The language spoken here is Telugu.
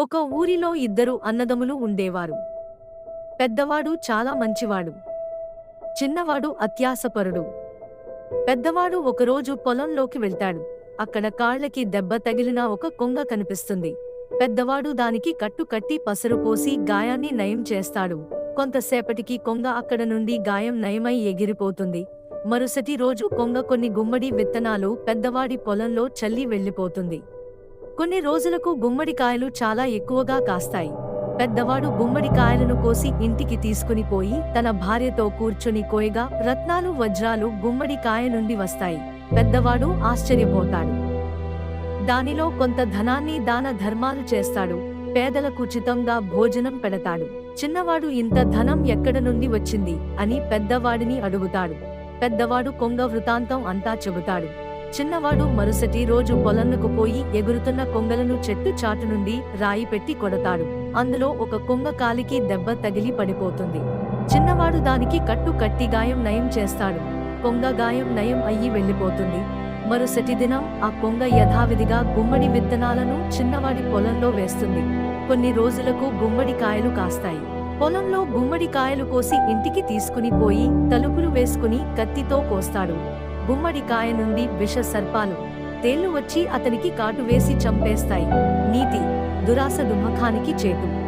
ఒక ఊరిలో ఇద్దరు అన్నదములు ఉండేవారు. పెద్దవాడు చాలా మంచివాడు. చిన్నవాడు అత్యాసపరుడు. పెద్దవాడు ఒకరోజు పొలంలోకి వెళ్తాడు. అక్కడ కాళ్ళకి దెబ్బ తగిలిన ఒక కొంగ కనిపిస్తుంది. పెద్దవాడు దానికి కట్టు కట్టి పసరు పోసి గాయాన్ని నయం చేస్తాడు. కొంతసేపటికి కొంగ అక్కడ నుండి గాయం నయమై ఎగిరిపోతుంది. మరుసటి రోజు కొంగ కొన్ని గుమ్మడి విత్తనాలు పెద్దవాడి పొలంలో చల్లి వెళ్ళిపోతుంది. కొన్ని రోజులకు గుమ్మడికాయలు చాలా ఎక్కువగా కాస్తాయి. పెద్దవాడు గుమ్మడికాయలను కోసి ఇంటికి తీసుకుని పోయి తన భార్యతో కూర్చుని కోయగా రత్నాలు వజ్రాలు గుమ్మడికాయ నుండి వస్తాయి. పెద్దవాడు ఆశ్చర్యపోతాడు. దానిలో కొంత ధనాన్ని దాన ధర్మాలు చేస్తాడు. పేదలకు ఉచితంగా భోజనం పెడతాడు. చిన్నవాడు ఇంత ధనం ఎక్కడ నుండి వచ్చింది అని పెద్దవాడిని అడుగుతాడు. పెద్దవాడు కొంగ వృతాంతం అంతా చెబుతాడు. చిన్నవాడు మరుసటి రోజు పొలంకు పోయి ఎగురుతున్న కొంగలను చెట్టు చాటు నుండి రాయి పెట్టి కొడతాడు. అందులో ఒక కొంగ కాలికి దెబ్బ తగిలి పడిపోతుంది. చిన్నవాడు దానికి కట్టు కట్టి గాయం నయం చేస్తాడు. కొంగ గాయం నయం అయ్యి వెళ్ళిపోతుంది. మరుసటి దినం ఆ కొంగ యథావిధిగా గుమ్మడి విత్తనాలను చిన్నవాడి పొలంలో వేస్తుంది. కొన్ని రోజులకు గుమ్మడి కాయలు కాస్తాయి. పొలంలో గుమ్మడి కాయలు కోసి ఇంటికి తీసుకుని పోయి తలుపులు వేసుకుని కత్తితో కోస్తాడు. గుమ్మడికాయ నుండి విష సర్పాలు. తేళ్ళు వచ్చి అతనికి కాటు వేసి చంపేస్తాయి. నీతి. దురాస దుమ్మఖానికి చేటు.